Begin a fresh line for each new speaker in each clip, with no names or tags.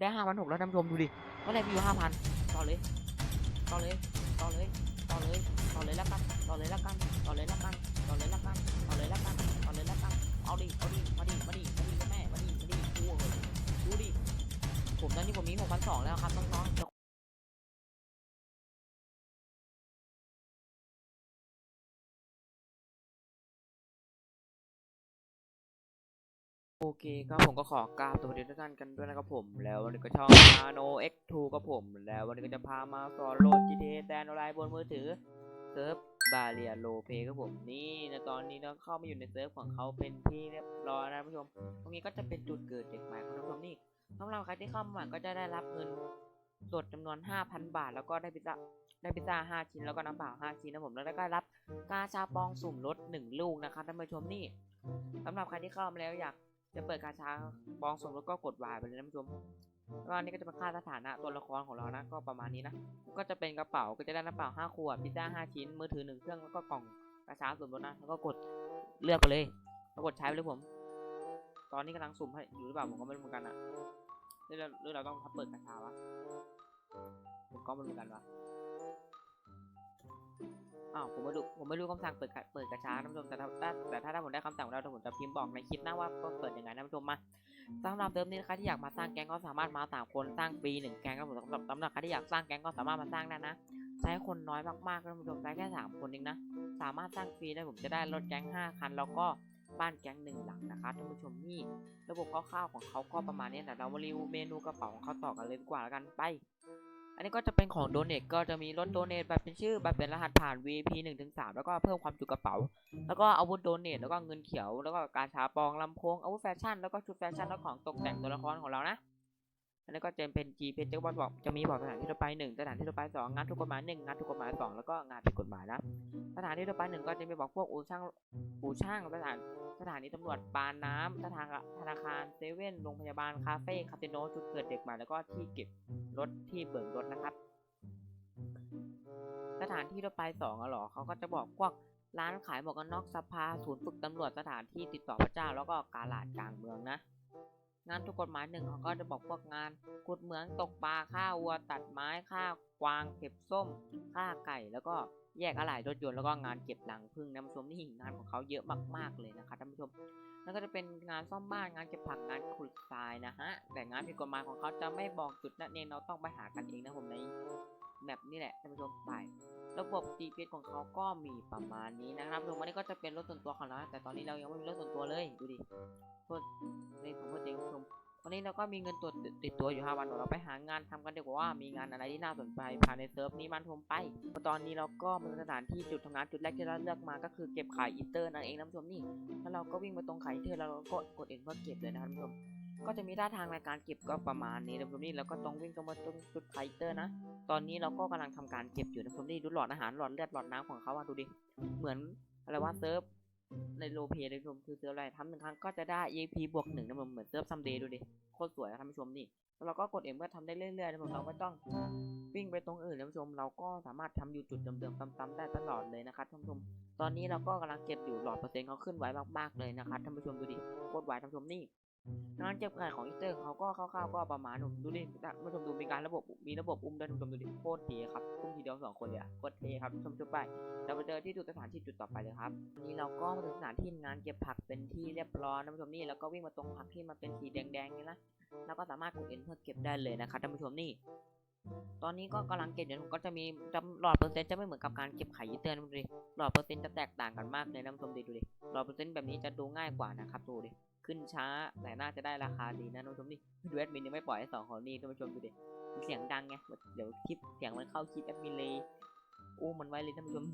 ได้ห้าพันหกแล้วท่านผู้ชมดูดิก็ได้วิวห้าพันต่อเลย ต่อเลย ต่อเลย ต่อเลย ต่อเลยละกัน ต่อเลยละกัน ต่อเลยละกัน ต่อเลยละกัน ต่อเลยละกัน ต่อเลยละกัน เอาดิ เอาดิ มาดิ มาดิ มาดิแม่ มาดิ มาดิกูเลยดูดิ ผมตอนนี้ผมมีหกพันสองแล้วครับน้องๆ โอเคครับผมก็ขอกราบสวัสดีทุกท่านกันด้วยนะครับผม แล้ววันนี้ก็ช่อง Nano X2 กับผม แล้ววันนี้ก็จะพามาสอนโหลด GTA แ n นออนไลน์บนมือถือเซิร์ฟบาเรียโลเพครับผมนี่นะตอนนี้เราเข้ามาอยู่ในเซิร์ฟของเขาเป็นที่เรียบร้อยนะท่านผู้ชม ตรงนี้ก็จะเป็นจุดเกิดเด็กใหม่ของท่านผู้ชมนี่สำหรับใครที่เข้ามาใหม่ก็จะได้รับเงินสดจำนวน 5,000 บาท แล้วก็ได้พิซซ่าได้พิซซ่า5ชิ้นแล้วก็น้ำเปล่า5ชิ้นนะผมแล้วก็รับกาชาปองสุ่มรถ1ลูกนะครับท่านผู้ชมนี่สำหรับใครที่เข้ามาแล้วอยาก จะเปิดกาชาปองสุ่มรถก็กดวายไปเลยนะท่านผู้ชมแล้วอันนี้ก็จะเป็นค่าสถานะตัวละครของเรานะก็ประมาณนี้นะก็จะเป็นกระเป๋าก็จะได้น้ำเปล่า5ขวดพิซซ่า5ชิ้นมือถือ1เครื่องแล้วก็กล่องกระชาสุ่มรถนะแล้วก็กดเลือกไปเลยแล้วกดใช้ไปเลยผม ตอนนี้กำลังสุ่มให้อยู่หรือเปล่าผมก็ไม่รู้เหมือนกันอะหรือเราหรือเราต้องเปิดกระชาวะผมก็ไม่รู้เหมือนกันวะ อ้าวผมไม่รู้ผมไม่รู้คำสั่งเปิดเปิดกระชาท่านผู้ชมแต่ถ้าแต่ถ้าถ้าผมได้คำสั่งแล้วเดี๋ยวผมจะพิมพ์บอกในคลิปหน้าว่าเปิดยังไงท่านผู้ชมมาสำหรับเดิมนี้นะคะที่อยากมาสร้างแก๊งก็สามารถมาสามคนสร้างฟรีหนึ่งแก๊งครับผมสำหรับสำหรับใครที่อยากสร้างแก๊งก็สามารถมาสร้างได้นะ ใช้คนน้อยมากๆท่านผู้ชมใช้แค่สามคนเองนะสามารถสร้างฟรีได้ผมจะได้รถแก๊งห้าคัน แล้วก็บ้านแก๊งหนึ่งหลังนะคะท่านผู้ชมนี่ระบบคร่าวๆของเขาก็ประมาณนี้แต่เรามารีวิวเมนูกระเป๋าของเขาต่อกันเลยดีกว่าแล้วกันไป นนี้ก็จะเป็นของโดเน t ก็จะมีรถโดเน t แบบเป็นชื่อแบบเป็นรหัสผ่าน VIP 1ถึง3แล้วก็เพิ่มความจุกระเป๋า แล้วก็อาวุธโดเน t แล้วก็เงินเขียว แล้วก็การชาปองลำโพงอาวุธแฟชั่นแล้วก็ชุดแฟชั่นแล้วของตกแต่งตัวละครของเรานะ อันนี้ก็จะเป็น G เพจจะบอกจะมีบอกสถานที่ทั่วไปหนึ่งสถานที่ทั่วไปสองงานถูกกฎหมายหนึ่งงานถูกกฎหมายสองแล้วก็งานผิดกฎหมายนะสถานที่ทั่วไปหนึ่งก็จะมีบอกพวกอู่ช่างอู่ช่างสถานสถานีตำรวจปานน้ำสถานธนาคารเซเว่นโรงพยาบาลคาเฟ่คาสิโนจุดเกิดเด็กใหม่แล้วก็ที่เก็บรถที่เบิกรถนะครับ สถานที่ทั่วไปสองอะหรอเขาก็จะบอกพวกร้านขายหมวกกันน็อกสภาศูนย์ฝึกตำรวจสถานที่ติดต่อพระเจ้า แล้วก็กาลาดกลางเมืองนะ งานถูกกฎหมายหนึ่งเขาก็จะบอกพวกงานขุดเหมืองตกปลาฆ่าวัวตัดไม้ฆ่ากวางเก็บส้มฆ่าไก่แล้วก็แยกอะไหล่รถยนต์แล้วก็งานเก็บหลังพึ่งนะผู้ชมนี่งานของเขาเยอะมากๆเลยนะครับท่านผู้ชมแล้วก็จะเป็นงานซ่อมบ้านงานเก็บผักงานขุดทรายนะฮะแต่งานผิดกฎหมายของเขาจะไม่บอกจุดนั่นเองเราต้องไปหากันเองนะผมในแมปนี่แหละท่านผู้ชมไป ระบบ GPS ของเขาก็มีประมาณนี้นะครับรวมวันนี้ก็จะเป็นรถส่วนตัวของเราแต่ตอนนี้เรายังไม่มีรถส่วนตัวเลยดูดิโทษในผมพูดเองคุณผู้ชมวันนี้เราก็มีเงินตัวติดตัวอยู่5วันเราไปหางานทำกันดีกว่าว่ามีงานอะไรที่น่าสนใจภายในเซิร์ฟนี้มันผมไป ตอนนี้เราก็มาสถานที่จุดทำงานจุดแรกที่เราเลือกมาก็คือเก็บขายอีเตอร์นั่นเองนะท่านผู้ชมนี่แล้วเราก็วิ่งไปตรงขายอีเตอร์แล้วเราก็กดเอ็นเพื่อเก็บเลยนะครับท่านผู้ชม ก็จะมีท่าทางในการเก็บก็ประมาณนี้นะท่านผู้ชมนี่แล้วก็ต้องวิ่งตรงมาตรงจุดขายอีเตอร์นะ ตอนนี้เราก็กำลังทำการเก็บอยู่นะผมนี่ดูหลอดอาหารหลอดเลือดหลอดน้ำของเขาอะดูดิ เหมือนอะไรว่าเซิร์ฟในโลเพเลยผมคือเซิร์ฟอะไรทำหนึ่งครั้งก็จะได้ EP บวกหนึ่งนะผมเหมือนเซิร์ฟซัมเดย์ดูดิโคตรสวยอะท่านผู้ชมนี่แล้วเราก็กดเอ็มเพื่อทำได้เรื่อยๆนะผมเราไม่ต้องวิ่งไปตรงอื่นนะท่านผู้ชมเราก็สามารถทำอยู่จุดเดิมๆซ้ำๆได้ตลอดเลยนะครับท่านผู้ชม ตอนนี้เราก็กำลังเก็บอยู่หลอดเปอร์เซ็นต์เขาขึ้นไวมากๆเลยนะครับท่านผู้ชมดูดิโคตรไวท่านผู้ชมนี่ งานเก็บขายของอีสเตอร์เขาก็คร่าวๆก็ประมาณดูดิท่านผู้ชมดูมีการระบบมีระบบอุ้มด้วยท่านผู้ชมดูดิโคตรเท่ครับอุ้มทีเดียวสองคนเลยอะโคตรเท่ครับชมจุดไปเราไปเจอที่จุดสถานที่จุดต่อไปเลยครับวันนี้เราก็มาถึงสถานที่งานเก็บผักเป็นที่เรียบร้อยท่านผู้ชมนี่แล้วก็วิ่งมาตรงผักที่มันเป็นสีแดงๆนี่นะแล้วก็สามารถกดเอ็นเพื่อเก็บได้เลยนะครับท่านผู้ชมนี่ ตอนนี้ก็กำลังเก็บอยู่ก็จะมีจำหลอดเปอร์เซ็นต์จะไม่เหมือนกับการเก็บไข่ยีเตอร์นะดูดิหลอดเปอร์เซ็นต์จะแตกต่างกันมากเลยนะผู้ชมดูดิหลอดเปอร์เซ็นต์แบบนี้จะดูง่ายกว่านะครับดูดิ ขึ้นช้าแต่น่าจะได้ราคาดีนะท่านผู้ชมนี่ดูแอดมินยังไม่ปล่อยให้สองคนนี้ท่านผู้ชมดูดิเสียงดังไงเดี๋ยวคลิปเสียงมันเข้าคลิปแอดมินเลยอู้มันไว้เลยท่านผู้ชม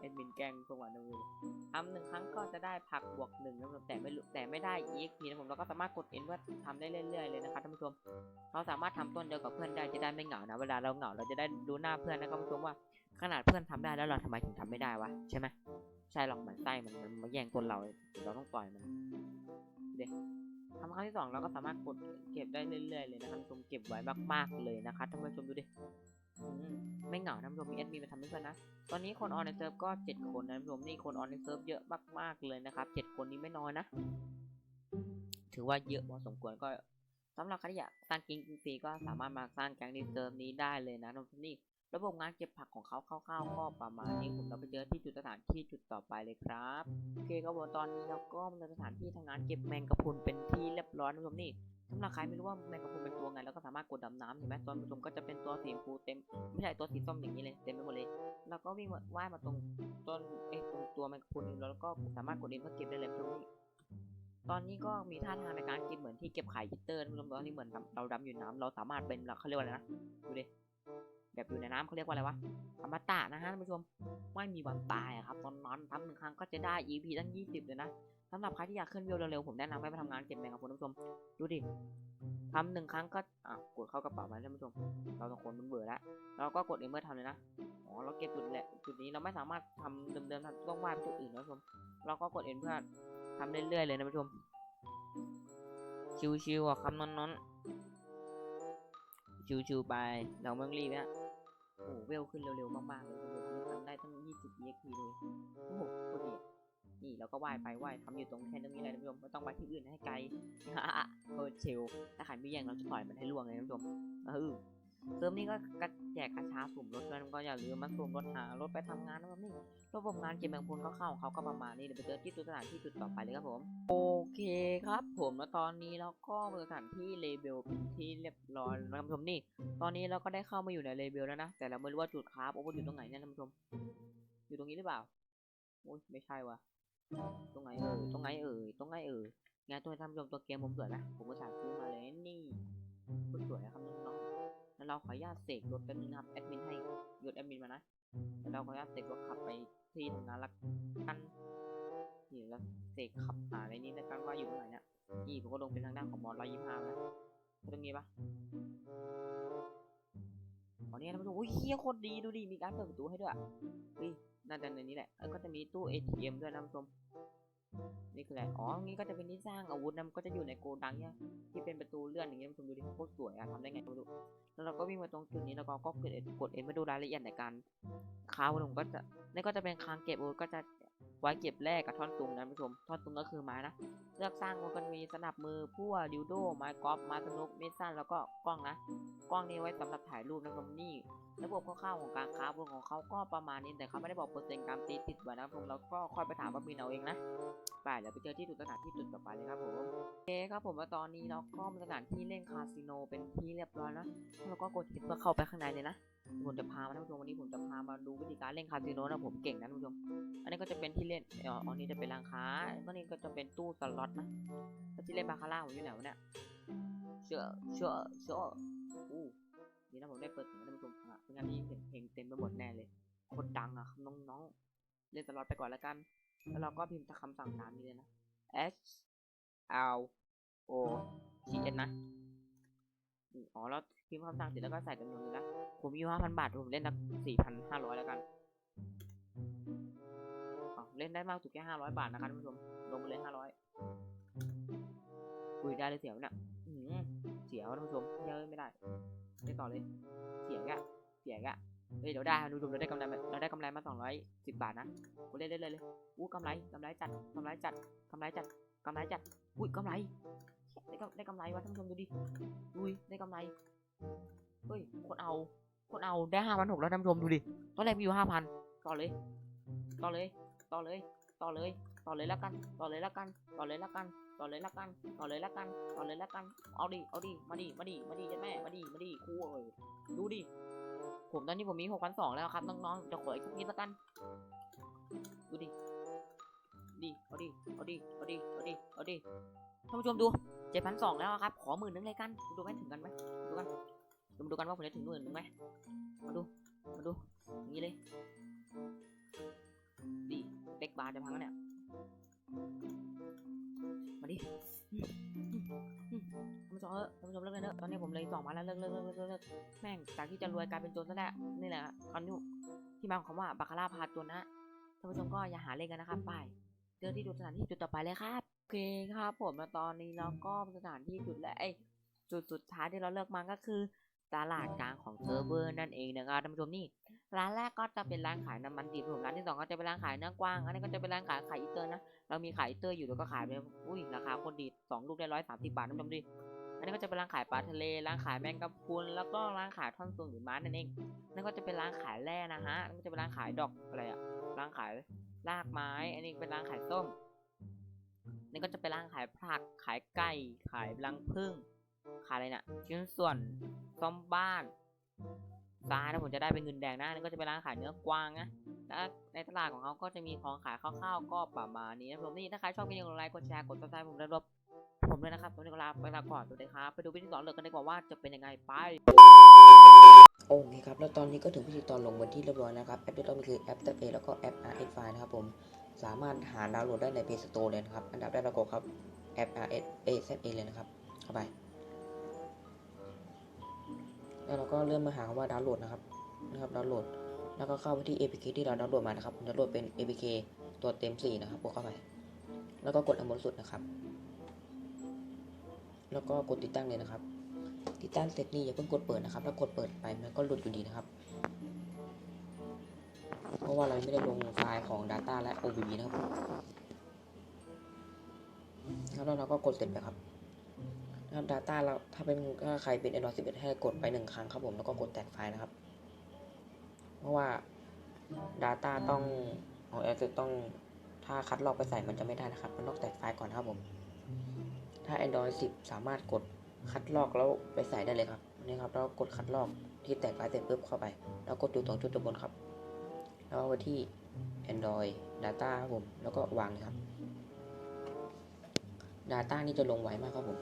แอดมินแกล้งพวกมันนะเลยทำหนึ่งครั้งก็จะได้ผักบวกหนึ่งนะท่านผู้ชมแต่ไม่รู้แต่ไม่ได้ EXP นะผมเราก็สามารถกดเอ็นว่าทำได้เรื่อยๆเลยนะครับท่านผู้ชม เราสามารถทำต้นเดียวกับเพื่อนได้จะได้ไม่เหงานะ เวลาเราเหงาเราจะได้ดูหน้าเพื่อนนะครับท่านผู้ชมว่าขนาดเพื่อนทำได้แล้วเราทำไมถึงทำไม่ได้วะใช่ไหมใช่หรอกเหมือนไส้มันมันมาแย่งต้นเราเราต้องปล่อยมัน ทำครั้งที่สองเราก็สามารถกดเก็บได้เรื่อยๆเลยนะครับท่านผู้ชมเก็บไว้มากๆเลยนะครับท่านผู้ชมดูดิไม่เหงาท่านผู้ชมมีแอดมินมาทำให้เพื่อนนะ ตอนนี้คนออนในเซิร์ฟก็เจ็ดคนนะท่านผู้ชมนี่คนออนในเซิร์ฟเยอะมากๆเลยนะครับเจ็ดคนนี้ไม่น้อยนะ ถือว่าเยอะพอสมควรก็สำหรับใครที่อยากสร้างแก๊งฟรีก็สามารถมาสร้างแก๊งในเซิร์ฟนี้ได้เลยนะน้องนี่ ระบบงานเก็บผักของเขาคร่าวๆก็ประมาณนี้ผมเราไปเจอที่จุดสถานที่จุดต่อไปเลยครับโอเคครับผมตอนนี้เราก็มาสถานที่ทำงานเก็บแมงกะพรุนเป็นที่เรียบร้อยนะผู้ชมนี่สำหรับใครไม่รู้ว่าแมงกะพรุนเป็นตัวไงแล้วก็สามารถกดดำน้ำเห็นไหมตอนผู้ชมก็จะเป็นตัวสีชมพูเต็มไม่ใช่ตัวสีส้มอย่างนี้เลยเต็มไปหมดเลยแล้วก็วิ่งมาว่ายมาตรงต้นเอ้ตรงตัวแมงกะพรุนแล้วก็สามารถกดเล่นเพื่อเก็บได้เลยผู้ชมนี่ตอนนี้ก็มีท่าทางในการกินเหมือนที่เก็บไข่ยิตเตอร์นะคุณผู้ชมตอนนี้เหมือนเราดำอยู่น้ำเราสามารถเป็นเขาเรียกว่าอะไรนะดูดิ แบบอยู่ในน้ำเขาเรียกว่าอะไรวะอมตะนะฮะท่านผู้ชมไม่มีวันตายอะครับตอนนอนทำหนึ่งครั้งก็จะได้ EP ตั้ง 20 เลยนะสำหรับใครที่อยากขึ้นวิวเร็วๆผมแนะนำให้ไปทำงานเก็บแมงครับคุณผู้ชมดูดิทำหนึ่งครั้งก็อะกดเข้ากระเป๋ามาท่านผู้ชม เราสองคนมันเบื่อแล้วเราก็กดเอเมอร์ทำเลยนะอ๋อเราเก็บจุดแหละจุดนี้เราไม่สามารถทำเดิมๆต้องว่ายไปจุดอื่นนะท่านผู้ชม เราก็กดเอ็นเพื่อทำเรื่อยๆเลยนะท่านผู้ชมชิวๆอะครับนอนๆชิวๆไปเราไม่ต้องรีบนะ โอ้เวลขึ้นเร็วๆมากๆเลยทำได้ตั้ง 20 EXP เลยโอ้โหโคตรดีนี่เราก็ว่ายไปว่ายทำอยู่ตรงแค่ตรงนี้เลยนะท่านผู้ชมไม่ต้องไปที่อื่นให้ไกลโคตรชิลถ้าใครไม่แย่งเราจะต่อยมันให้ล่วงเลยนะท่านผู้ชมเออ เติมนี้ก็กระแจกกระชาสุ่มรถด้วยนก็อย่าลืมมาสุ่มรถหารถไปทำงานนะครับนี่ระบบงานเก็บแมงพลเข้าๆของเขาก็ประมาณนี้เดี๋ยวไปเจอที่ตัวสถานที่จุดต่อไปเลยครับผม โอเคครับผมแล้วตอนนี้เราก็มาสถานที่เลเบลเป็นที่เรียบร้อยแล้วท่านผู้ชมนี่ ตอนนี้เราก็ได้เข้ามาอยู่ในเลเบลแล้วนะ แต่เราไม่รู้ว่าจุดคราฟโอ้อยู่ตรงไหนเนี่ยท่านผู้ชม อยู่ตรงนี้หรือเปล่าโอ้ยไม่ใช่วะตรงไหนเอ่ยตรงไหนเอ่ยตรงไหนเอ่ยงานตัวท่านผู้ชมตัวเกมผมสวยนะผมก็สั่งซื้อมาเลยนี่สวยนะครับน้อง แล้วเราขออนุญาตเสกรถแป๊บนึงนะครับแอดมินให้ยศแอดมินมานะแล้วเราขออนุญาตเสกรถขับไปที่ทำงานละกันนี่แล้วเสกขับหาในนี้นะครับว่าอยู่ตรงไหนเนี่ยนี่ผมก็ลงเป็นทางด้านของมอสร้อยยี่ห้าแล้วตรงนี้ปะอ๋อเนี่ยท่านผู้ชมโอ้ยเฮียโคตรดีดูดิมีการเปิดประตูให้ด้วยเฮ้ยน่าจะในนี้แหละแล้วก็จะมีตู้ ATM ด้วยนะท่านผู้ชม นี่คืออะไร อ๋อ นี่ก็จะเป็นที่สร้างอาวุธนะมันก็จะอยู่ในโกดังเนี่ยที่เป็นประตูเลื่อนอย่างเงี้ยท่านผู้ชมดูดิโคตรสวยอะทำได้ไงไม่รู้ แล้วเราก็วิ่งมาตรงจุดนี้แล้วก็ก็กดเอ็กดเอ็มาดูรายละเอียดในการค้าวุธผมก็จะนี่ก็จะเป็นคลังเก็บอาวุธก็จะไว้เก็บแรกกับท่อนตุงนะท่านผู้ชม ท่อนตุงก็คือไม้นะ เลือกสร้างมันก็มีสนับมือพั่วดิวโดไม้กอล์ฟไม้สนุกเมดสั้นแล้วก็กล้องนะ กล้องนี้ไว้สำหรับถ่ายรูปนะครับนี่ ระบบคร่าวๆของการค้าบนของเขาก็ประมาณนี้แต่เขาไม่ได้บอกเปอร์เซ็นต์การตีติดไว้นะครับผมแล้วก็ค่อยไปถามว่ามีเอาเองนะไปเดี๋ยวไปเจอที่จุดสถานที่จุดต่อไปเลยครับผมโอเคครับผมว่าตอนนี้เราก็มีสถานที่เล่นคาสิโนเป็นที่เรียบร้อยนะแล้วก็กดคลิกเพื่อเข้าไปข้างในเลยนะผมจะพามาท่านผู้ชมวันนี้ผมจะพามาดูวิธีการเล่นคาสิโนนะผมเก่งนะท่านผู้ชม อันนี้ก็จะเป็นที่เล่นอ๋ออันนี้จะเป็นร้านค้าก็นี่ก็จะเป็นตู้สล็อตนะแล้วที่เล่นบาคาร่าผมอยู่ไหนวะเนี่ยเชื่อเชื่อเชื่ออู้ นี่นะผมได้เปิดเสียงท่านผู้ชมฟังอะเป็นงานที่เสียงเพลงเต็มไปหมดแน่เลยคตรดังอะน้องๆเล่นสล็อตไปก่อนแล้วกัน แล้วเราก็พิมพ์คำสั่งตามนี้เลยนะ H L O T N นะอ๋อแล้วพิมพ์คำสั่งเสร็จแล้วก็ใส่จำนวนเลยนะผมมีอยู่ห้าพันบาทผมเล่นสักสี่พันห้าร้อยแล้วกันเล่นได้มากสุดแค่ห้าร้อยบาทนะครับท่านผู้ชมลงไปเลยห้าร้อยคุยได้เลยเสียวเนี่ยเสียวท่านผู้ชมเยอะไม่ได้ เล่นต่อเลย เสียกอะเสียกอะเฮ้ยเดี๋ยวได้ดูดูเราได้กำไรเราได้กำไรมาสองร้อยสิบบาทนะกูเล่นเล่นเลยเลยอู้กำไรกำไรจัดกำไรจัดกำไรจัดกำไรจัดอุ้ยกำไรได้กำได้กำไรวะท่านผู้ชมดูดิอุ้ยได้กำไรเฮ้ยคนเอาคนเอาได้ห้าพันหกแล้วท่านผู้ชมดูดิตอนแรกมีอยู่ห้าพันต่อเลย ต่อเลย ต่อเลย ต่อเลย ต่อเลยแล้วกัน ต่อเลยแล้วกัน ต่อเลยแล้วกัน ต่อเลยล้วกัน ต่อเลยล้วกัน ต่อเลยล้วกัน เอาดิ เอาดิ มาดิ มาดิ มาดิจ้าแม่ มาดิ มาดิคู่เอ้ยดูดิ ผมตอนนี้ผมมีหกพันสองแล้วครับน้องๆจะขออีกสักนิดล้วกัน ดูดิ ดิ เอาดิ เอาดิ เอาดิ เอาดิ เอาดิ ท่านผู้ชมดูเจ็ดพันสองแล้วครับ ขอหมื่นนึงเลยกัน ดูไหมถึงกันไหมดูกันดูดูกันว่าผมจะถึงหมื่นนึงไหมมาดู มาดู อย่างนี้เลย ดิเด็กบาร์จะพังแล้วเนี่ย มาดิท่านผู้ชมเออท่านผู้ชมเลิกเลยเนอะตอนนี้ผมเลยสองมาแล้วเลิกเลิกเลิกเลิกเลิกแม่งจากที่จะรวยกลายเป็นจนซะแล้วนี่แหละคอนยูที่มาของคำว่าบาคาร่าพาตัวนะท่านผู้ชมก็อย่าหาเล่นกันนะครับไปเจอที่จุดสถานที่จุดต่อไปเลยครับโอเคครับผมแล้วตอนนี้เราก็สถานที่จุดและไอยจุดสุดท้ายที่เราเลือกมาก็คือตลาดกลางของเซิร์ฟเวอร์นั่นเองนะครับท่านผู้ชมนี่ ร้านแรกก็จะเป็นร้านขายน้ำมันดิบผมร้านที่สองก็จะเป็นร้านขายเนื้อกวาง อันนี้ก็จะเป็นร้านขายไข่อีเตอร์นะ เรามีไข่อีเตอร์อยู่แล้วก็ขายไปอุ้ยราคาคนดีสองลูกได้ร้อยสามสิบบาทน้ำจำดิในนนี้ก็จะเป็นร้านขายปลาทะเลร้านขายแมงกะพรุนแล้วก็ร้านขายท่อนซุงหรือม้านั่นเองนั่นก็จะเป็นร้านขายแร่นะฮะนั่นก็จะเป็นร้านขายดอกอะไรอะร้านขายรากไม้ อันนี้เป็นร้านขายส้มนี่ก็จะเป็นร้านขายผักขายไก่ขายรังผึ้งขายอะไรเนี่ยชิ้นส่วนซ่อมบ้าน ซ้ายนะผมจะได้เป็นเงินแดงนะนี่ก็จะเป็นร้านขายเนื้อกวางนะและในตลาดของเขาก็จะมีของขายคร่าวๆก็ประมาณนี้นะผมนี่ถ้าใครชอบก็อย่าลืมกดไลค์กดแชร์กดซับสไครต์ผมได้รบผมด้วยนะครับตอนนี้ก็ลาไปลาก่อนสวัสดีครับไปดูวิธีสอนเหลือกันดีกว่าว่าจะเป็นยังไงไป
โอเคครับแล้วตอนนี้ก็ถึงพิธีตอนลงวันที่เรียบร้อยนะครับแอปที่ต้องมีคือแอป t ต p a y แล้วก็แอป RS File นะครับผมสามารถหาดาวน์โหลดได้ใน Play Store เลยนะครับอันดับแรกเรากดครับแอป RS A Z A เลยนะครับเข้าไป แล้วเราก็เลื่อนมาหาคำว่าดาวน์โหลดนะครับนะครับดาวน์โหลด แล้วก็เข้าไปที่ APK ที่เราดาวน์โหลดมานะครับผมดาวน์โหลดเป็น APK ตัวเต็ม4นะครับกดเข้าไปแล้วก็กดอันบนสุดนะครับ แล้วก็กดติดตั้งเลยนะครับ ติดตั้งเสร็จนี่อย่าเพิ่งกดเปิดนะครับ ถ้ากดเปิดไปมันก็หลุดอยู่ดีนะครับ เพราะว่าเราไม่ได้ลงไฟล์ของ Data และ OBB นะครับครับแล้วเราก็กดเสร็จไปครับ นะครับ Data เราถ้าเป็นถ้าใครเป็น Android 11 ให้กดไปหนึ่งครั้งครับผม แล้วก็กดแตกไฟล์นะครับ เพราะว่า Data ต้องของ Android ต้องถ้าคัดลอกไปใส่มันจะไม่ได้นะครับ มันต้องแตกไฟล์ก่อนครับผม ถ้า Android 10 สามารถกดคัดลอกแล้วไปใส่ได้เลยครับนี่ครับแล้วกดคัดลอกที่แตกไฟล์เสร็จปุ๊บเข้าไป แล้วกดดูตรงจุดตรงบนครับ แล้วไปที่ Android Data ครับผม แล้วก็วางเลยครับ Data นี่จะลงไวมากครับผม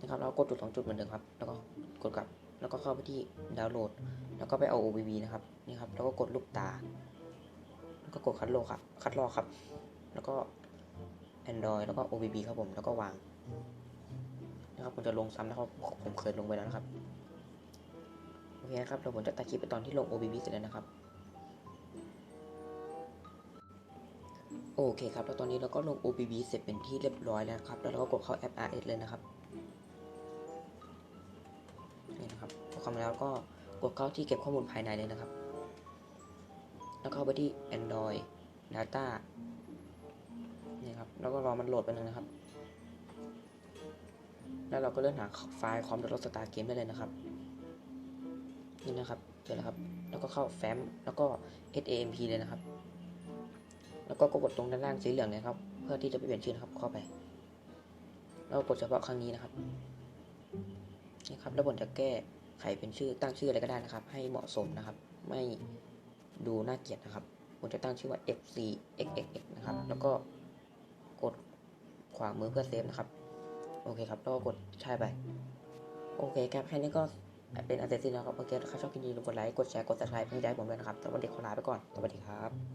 นะครับแล้วกดจุดสองจุดเหมือนเดิมครับ แล้วก็กดกลับ แล้วก็เข้าไปที่ดาวน์โหลด แล้วก็ไปเอา OBB นะครับ นี่ครับ แล้วก็กดลูกตา แล้วก็กดคัดลอกครับ คัดลอกครับ แล้วก็ Android แล้วก็ OBB ครับผม แล้วก็วาง นะครับผมจะลงซ้ำนะครับ ผมเคยลงไปแล้วนะครับ โอเคครับเดี๋ยวผมจะตัดคลิปไปตอนที่ลง OBB เสร็จแล้วนะครับโอเคครับ แล้วตอนนี้เราก็ลง OBB เสร็จเป็นที่เรียบร้อยแล้วครับ แล้วเราก็กดเข้าแอป RS เลยนะครับ นะครับพอเข้ามาแล้วก็กดเข้าที่เก็บข้อมูลภายในเลยนะครับ แล้วเข้าไปที่ Android Data นี่ครับ แล้วก็รอมันโหลดไปหนึ่งนะครับ แล้วเราก็เลื่อนหาไฟล์คอมดาวน์โหลสตาร์เกมได้เลยนะครับ นี่นะครับเจอแล้วครับ แล้วก็เข้าแฟ้ม แล้วก็ SAMP เลยนะครับ แล้วก็กดตรงด้านล่างสีเหลืองเลยครับ เพื่อที่จะไปเปลี่ยนชื่อนะครับ เข้าไป แล้วกดเฉพาะครั้งนี้นะครับ นี่ครับแล้วผมจะแก้ไขเป็นชื่อตั้งชื่ออะไรก็ได้นะครับ ให้เหมาะสมนะครับ ไม่ดูน่าเกลียดนะครับผมจะตั้งชื่อว่า FC XXX นะครับ แล้วก็กดขวามือเพื่อเซฟนะครับ โอเคครับ แล้วก็กดใช่ไป โอเคครับ แค่นี้ก็เป็นอันเสร็จสิ้นแล้วครับ โอเคถ้าใครชอบคลิปนี้อย่าลืมกดไลค์ กดแชร์ กด subscribe เพื่อให้ได้ผมด้วยนะครับ แต่วันเด็กขอลาไปก่อน สวัสดีครับ